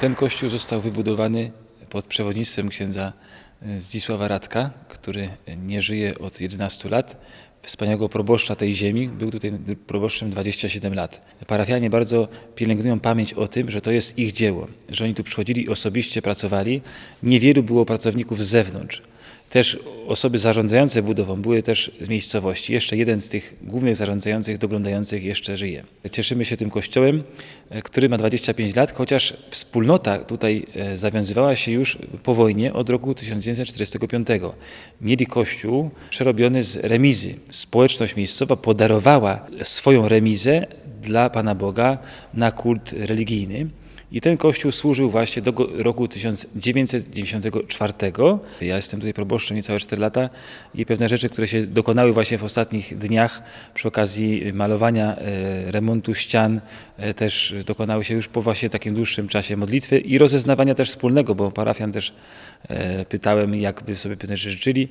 Ten kościół został wybudowany pod przewodnictwem księdza e, Zdzisława Radka, który nie żyje od 11 lat. Wspaniałego proboszcza tej ziemi, był tutaj proboszczem 27 lat. Parafianie bardzo pielęgnują pamięć o tym, że to jest ich dzieło, że oni tu przychodzili osobiście pracowali. Niewielu było pracowników z zewnątrz. Też osoby zarządzające budową były też z miejscowości. Jeszcze jeden z tych głównych zarządzających, doglądających jeszcze żyje. Cieszymy się tym kościołem, e, który ma 25 lat, chociaż wspólnota tutaj e, zawiązywała się już po wojnie od roku 1945. Mieli kościół przerobiony z remizy. Społeczność miejscowa podarowała swoją remizę dla Pana Boga na kult religijny. I ten kościół służył właśnie do roku 1994. Ja jestem tutaj proboszczem niecałe 4 lata i pewne rzeczy, które się dokonały właśnie w ostatnich dniach przy okazji malowania, e, remontu ścian, e, też dokonały się już po właśnie takim dłuższym czasie modlitwy i rozeznawania też wspólnego, bo parafian też e, pytałem, jakby sobie pewne rzeczy życzyli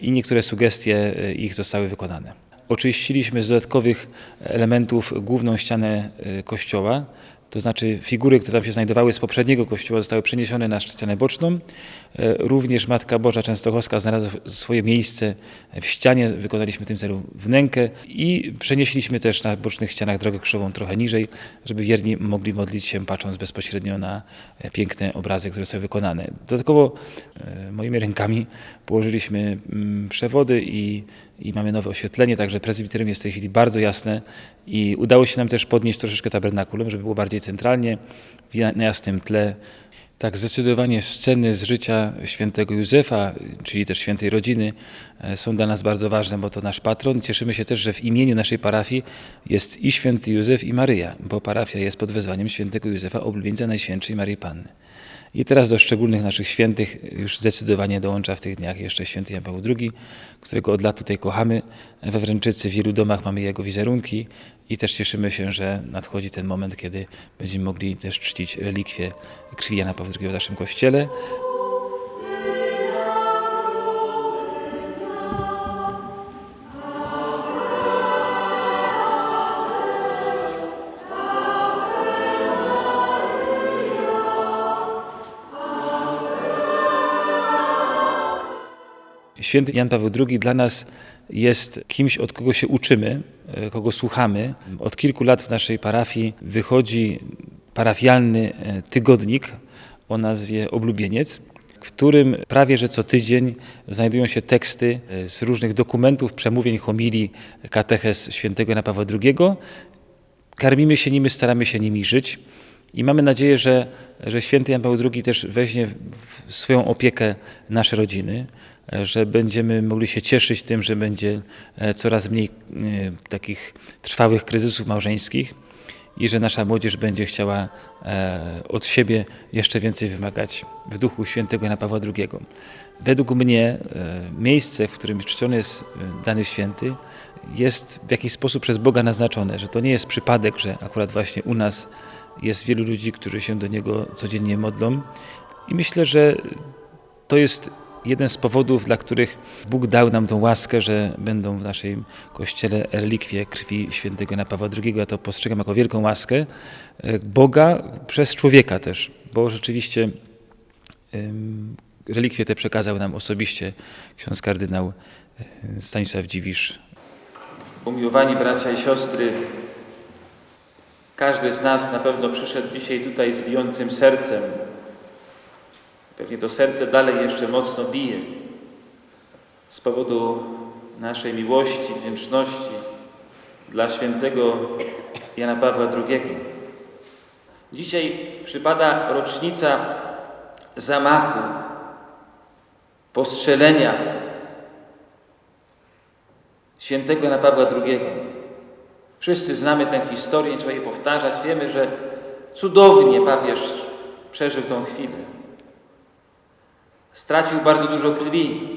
i niektóre sugestie ich zostały wykonane. Oczyściliśmy z dodatkowych elementów główną ścianę kościoła, to znaczy figury, które tam się znajdowały z poprzedniego kościoła zostały przeniesione na ścianę boczną. E, Również Matka Boża Częstochowska znalazła swoje miejsce w ścianie, wykonaliśmy w tym celu wnękę i przenieśliśmy też na bocznych ścianach drogę krzyżową trochę niżej, żeby wierni mogli modlić się patrząc bezpośrednio na piękne obrazy, które są wykonane. Dodatkowo e, moimi rękami położyliśmy mm, przewody i, i mamy nowe oświetlenie, także prezbiterium jest w tej chwili bardzo jasne i udało się nam też podnieść troszeczkę tabernakulum, żeby było bardziej centralnie, na jasnym tle. Tak, zdecydowanie sceny z życia świętego Józefa, czyli też świętej rodziny, e, są dla nas bardzo ważne, bo to nasz patron. Cieszymy się też, że w imieniu naszej parafii jest i święty Józef, i Maryja, bo parafia jest pod wezwaniem świętego Józefa, oblubieńca Najświętszej Maryi Panny. I teraz do szczególnych naszych świętych już zdecydowanie dołącza w tych dniach jeszcze święty Jan Paweł II, którego od lat tutaj kochamy. We Wręczycy w wielu domach mamy jego wizerunki i też cieszymy się, że nadchodzi ten moment, kiedy będziemy mogli też czcić relikwie krwi Jana Pawła II w naszym kościele. Święty Jan Paweł II dla nas jest kimś, od kogo się uczymy, e, kogo słuchamy. Od kilku lat w naszej parafii wychodzi parafialny e, tygodnik o nazwie Oblubieniec, w którym prawie że co tydzień znajdują się teksty e, z różnych dokumentów, przemówień, homilii, katechez świętego Jana Pawła II. Karmimy się nimi, staramy się nimi żyć. I mamy nadzieję, że, że święty Jan Paweł II też weźmie w swoją opiekę nasze rodziny, że będziemy mogli się cieszyć tym, że będzie e, coraz mniej e, takich trwałych kryzysów małżeńskich i że nasza młodzież będzie chciała e, od siebie jeszcze więcej wymagać w duchu świętego Jana Pawła II. Według mnie e, miejsce, w którym czczony jest e, dany święty, jest w jakiś sposób przez Boga naznaczone, że to nie jest przypadek, że akurat właśnie u nas jest wielu ludzi, którzy się do Niego codziennie modlą. I myślę, że to jest jeden z powodów, dla których Bóg dał nam tą łaskę, że będą w naszym kościele relikwie krwi świętego Jana Pawła II. Ja to postrzegam jako wielką łaskę e, Boga przez człowieka też, bo rzeczywiście relikwie te przekazał nam osobiście ksiądz kardynał e, Stanisław Dziwisz. Umiłowani bracia i siostry, każdy z nas na pewno przyszedł dzisiaj tutaj z bijącym sercem. Pewnie to serce dalej jeszcze mocno bije z powodu naszej miłości, wdzięczności dla świętego Jana Pawła II. Dzisiaj przypada rocznica zamachu, postrzelenia świętego Jana Pawła II. Wszyscy znamy tę historię, nie trzeba jej powtarzać. Wiemy, że cudownie papież przeżył tą chwilę. Stracił bardzo dużo krwi.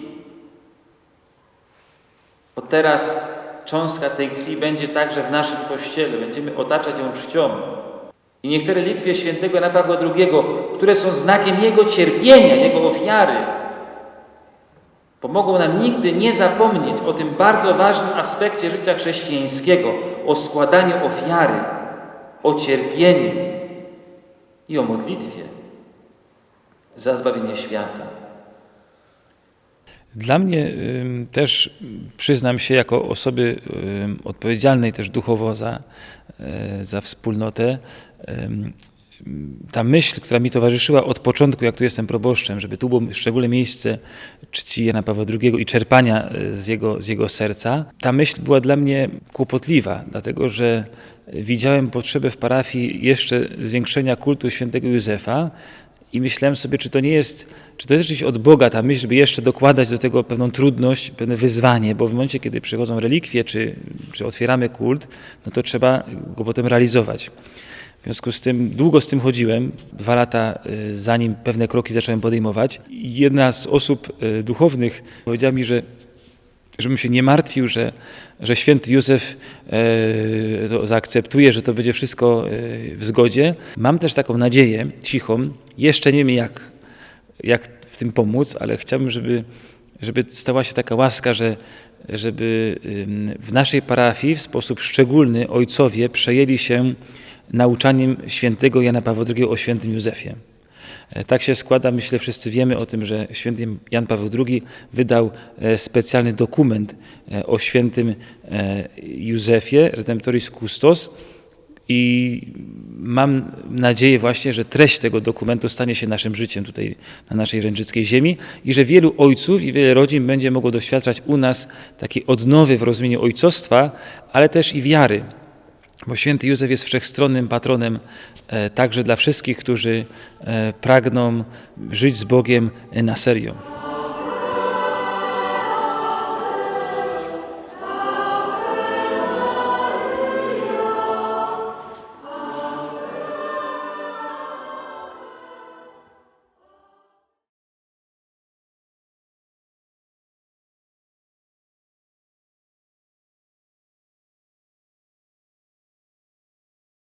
Od teraz cząstka tej krwi będzie także w naszym kościele. Będziemy otaczać ją czcią. I niech te relikwie świętego Jana Pawła II, które są znakiem Jego cierpienia, Jego ofiary, pomogą nam nigdy nie zapomnieć o tym bardzo ważnym aspekcie życia chrześcijańskiego, o składaniu ofiary, o cierpieniu. i o modlitwie za zbawienie świata. Dla mnie też przyznam się jako osoby odpowiedzialnej też duchowo za, e, za wspólnotę, ta myśl, która mi towarzyszyła od początku, jak tu jestem proboszczem, żeby tu było szczególne miejsce czci Jana Pawła II i czerpania e, z jego, z jego serca, ta myśl była dla mnie kłopotliwa, dlatego że widziałem potrzebę w parafii jeszcze zwiększenia kultu świętego Józefa i myślałem sobie, czy to nie jest, czy to jest rzeczywiście od Boga ta myśl, żeby jeszcze dokładać do tego pewną trudność, pewne wyzwanie, bo w momencie, kiedy przychodzą relikwie, czy, czy otwieramy kult, no to trzeba go potem realizować. W związku z tym długo z tym chodziłem, dwa lata y, zanim pewne kroki zacząłem podejmować. Jedna z osób y, duchownych powiedziała mi, że żebym się nie martwił, że, że święty Józef e, zaakceptuje, że to będzie wszystko e, w zgodzie. Mam też taką nadzieję cichą, jeszcze nie wiem jak, jak w tym pomóc, ale chciałbym, żeby, żeby stała się taka łaska, że żeby w naszej parafii w sposób szczególny ojcowie przejęli się nauczaniem świętego Jana Pawła II o świętym Józefie. E, Tak się składa, myślę, wszyscy wiemy o tym, że święty Jan Paweł II wydał e, specjalny dokument e, o świętym Józefie, Redemptoris Custos, i mam nadzieję właśnie, że treść tego dokumentu stanie się naszym życiem tutaj na naszej ręczyckiej ziemi i że wielu ojców i wiele rodzin będzie mogło doświadczać u nas takiej odnowy w rozumieniu ojcostwa, ale też i wiary. Bo święty Józef jest wszechstronnym patronem e, także dla wszystkich, którzy e, pragną żyć z Bogiem e, na serio.